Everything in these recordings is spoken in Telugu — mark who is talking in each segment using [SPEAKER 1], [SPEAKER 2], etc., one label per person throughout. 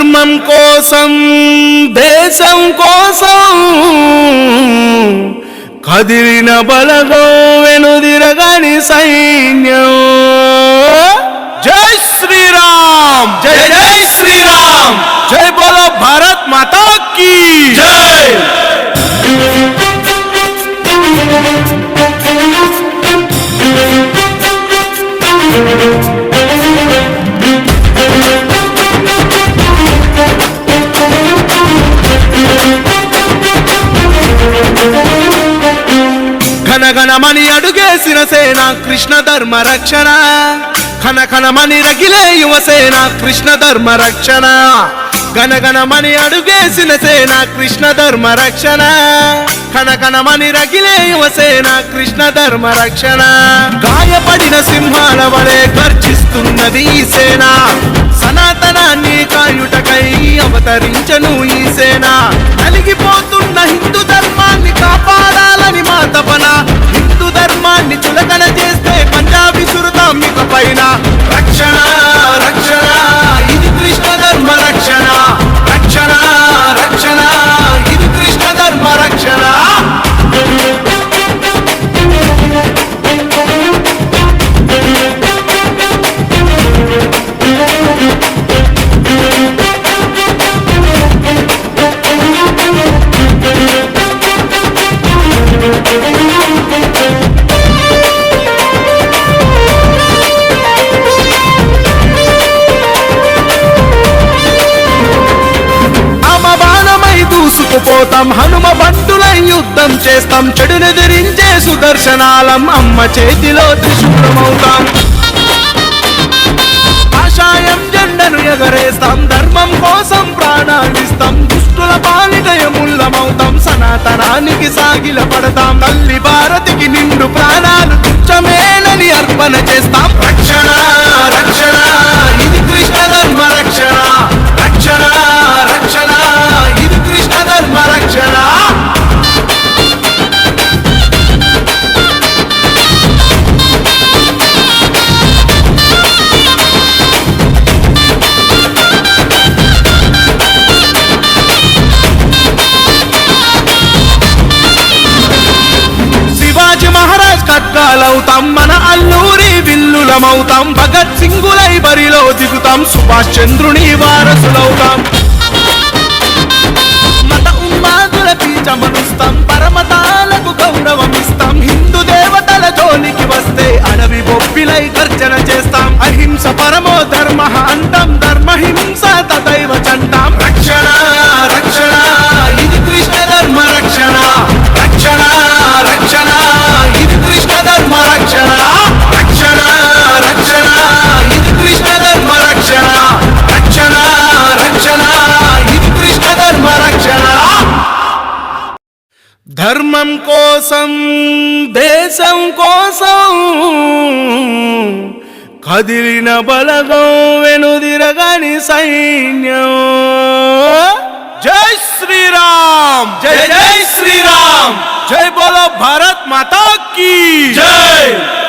[SPEAKER 1] ధర్మం కోసం దేశం కోసం కదిలిన బలగో వెనుదిరగని సైన్యం. జై శ్రీరామ్! జై జై శ్రీరామ్! జై బోలో భారత్ మాతా ఘనఘనమని అడుగేసిన సేన కృష్ణ ధర్మ రక్షణ. కనకనమని రగిలే యువసేన కృష్ణ ధర్మ రక్షణ. ఘనఘనమని అడుగేసిన సేన కృష్ణ ధర్మ రక్షణ. కనకనమని రగిలే యువసేన కృష్ణ ధర్మ రక్షణ. గాయపడిన సింహాల వలె గర్జిస్తున్నది ఈ సేన. సనాతనాన్ని కాయుటకై అవతరించను ఈ సేన. నలిగిపోతున్న హిందూ ధర్మాన్ని కాపాడాలని మా తపన. హిందూ ధర్మాన్ని చులకన చేస్తే పోతాం హనుమ బంటులై యుద్ధం చేస్తాం. చెడునెదిరించే సుదర్శనాలం అమ్మ చేతిలో త్రిశూలమవుతాం. ఆశాయం జెండను ఎగరేస్తాం. ధర్మం కోసం ప్రాణాలిస్తాం దుష్టుల పాలిటయముల్లమవుతాం సనాతనానికి సాగిల పడతాం. తల్లి భారతికి నిండు ప్రాణాలు తుచ్చమేనని అర్పణ చేస్తాం. రక్షణ మహారాజ్ మన అల్లూరి విల్లులమవుతాం. భగత్ సింగులై బరిలో దిగుతాం. సుభాష్ చంద్రుని వారసులవుతాం. మత ఉన్మాదుల బీజమనుస్తాం కోసం దేశం కోసం కదిలిన బలగం వెనుదిరగని సైన్యం. జై శ్రీరామ్! జై జై శ్రీరామ్! జై బోలో భారత్ మాతా కీ! జై!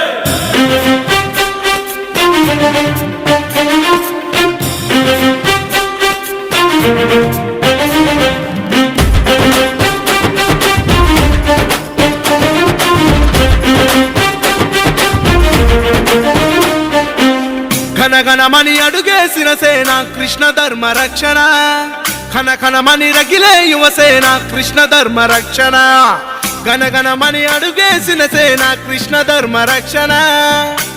[SPEAKER 1] ఘనఘనమని అడుగేసిన సేన కృష్ణ ధర్మ రక్షణ. ఘనఘనమని రగిలే యువసేన కృష్ణ ధర్మ రక్షణ. ఘనఘనమని అడుగేసిన సేన కృష్ణ ధర్మ రక్షణ.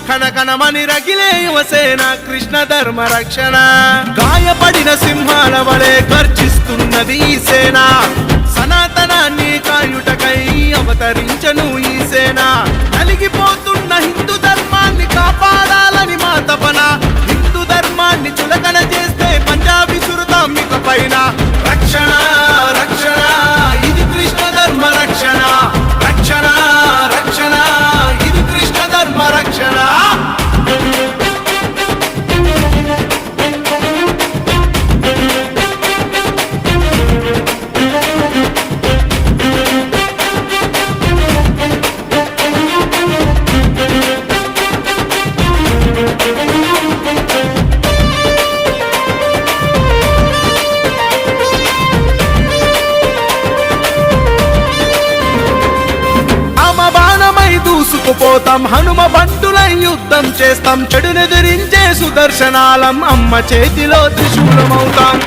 [SPEAKER 1] కనకనమని రగిలే యువసేన కృష్ణ ధర్మ రక్షణ. గాయపడిన సింహాల వలె గర్జిస్తున్నది ఈ సేన. సనాతనాన్ని కాయుటకై అవతరించను ఈ సేన. నలిగిపోతున్న హిందూ కాపాడాలని మా తపన. హిందూ ధర్మాన్ని చులకన చేస్తే పోతాం హనుమ బంటులై యుద్ధం చేస్తాం. చెడునెదిరించే సుదర్శనాలం అమ్మ చేతిలో త్రిశూలమవుతాం.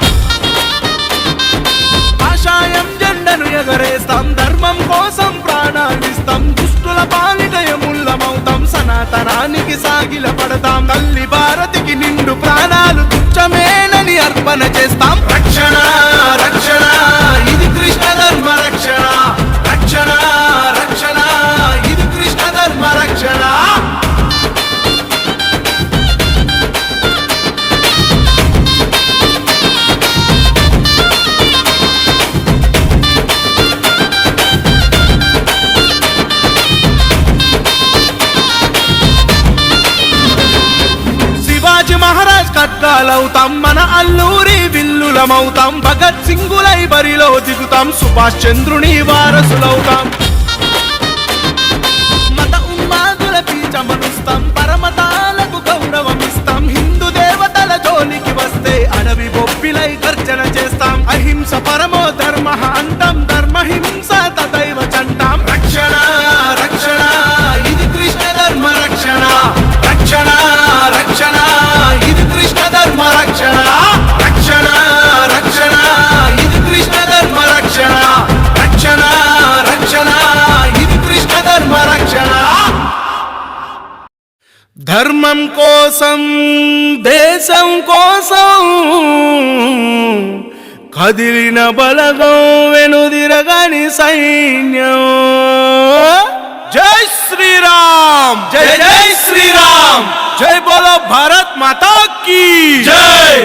[SPEAKER 1] ఆశాయం జెండను ఎగరేస్తాం. ధర్మం కోసం ప్రాణాలిస్తాం దుష్టుల పాలిటయముల్లమవుతాం సనాతనానికి సాగిల పడతాం. తల్లి భారతికి నిండు ప్రాణాలు తుచ్చమేనని అర్పణ చేస్తాం. రక్షణ మహారాజ్ మన అల్లూరి విల్లులమవుతాం. భగత్ సింగులై బరిలో దిగుతాం. సుభాష్ చంద్రుని వారసులవుతాం. ధర్మం కోసం దేశం కోసం కదిలిన బలగం వెనుదిరగని సైన్యం. జై శ్రీరామ్! జై జై శ్రీరామ్! జై బోలో భారత్ మాతా కీ జై!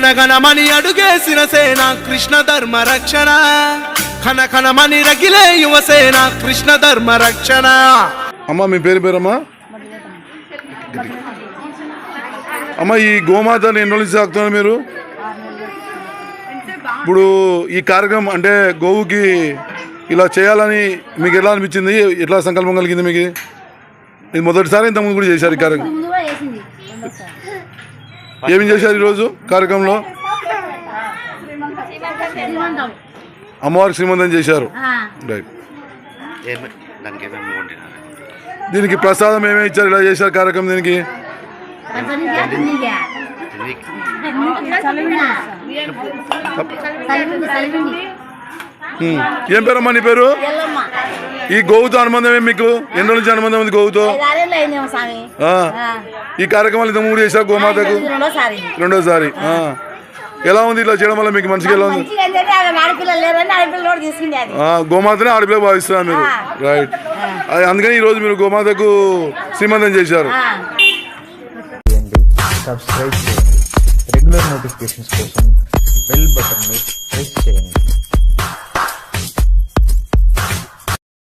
[SPEAKER 1] కనకనమని అడుగేసిన సేన కృష్ణ ధర్మ రక్షణ. కనకనమని రగిలే యువసేన కృష్ణ ధర్మ రక్షణ.
[SPEAKER 2] అమ్మ మీ పేరు పేరమ్మా? అమ్మ ఈ గోమాతని ఎన్ని రోజులు సాగుతున్నారు మీరు? ఇప్పుడు ఈ కార్యక్రమం అంటే గోవుకి ఇలా చేయాలని మీకు ఎలా అనిపించింది? ఎట్లా సంకల్పం కలిగింది మీకు? ఇది మొదటిసారి ఇంతకుముందు కూడా చేశారు ఈ కార్యక్రమం. ఏమేం చేశారు ఈరోజు కార్యక్రమంలో?
[SPEAKER 3] శ్రీమంతం
[SPEAKER 2] అమ్మవారికి శ్రీమంతం చేశారు. రైట్
[SPEAKER 4] దీనికి
[SPEAKER 2] ప్రసాదం ఏమేమి ఇచ్చారు? ఇలా చేశారు కార్యక్రమం దీనికి? ఏం పేరమ్మా నీ పేరు. ఈ గోవుతో అనుబంధం ఏమి మీకు? ఎన్ని రోజుల నుంచి అనుబంధం ఉంది గోవుతో. ఈ కార్యక్రమాలు ఇంత మూడు చేశారు గోమాతకు?
[SPEAKER 3] రెండోసారి.
[SPEAKER 2] రెండోసారి ఆ. ఎలా ఉంది ఇట్లా చేయడం వల్ల మీకు మనసుకి ఎలా ఉంది?
[SPEAKER 3] మంచిగా
[SPEAKER 2] గోమాతనే ఆడపిల్ల భావిస్తున్నారు మీరు. రైట్ అది అందుకని ఈ రోజు మీరు గోమాతకు శ్రీమంతం చేశారు.
[SPEAKER 5] సబ్స్క్రైబ్ చేయండి రెగ్యులర్ నోటిఫికేషన్స్ కోసం బెల్ బటన్ని ప్రెస్ చేయండి.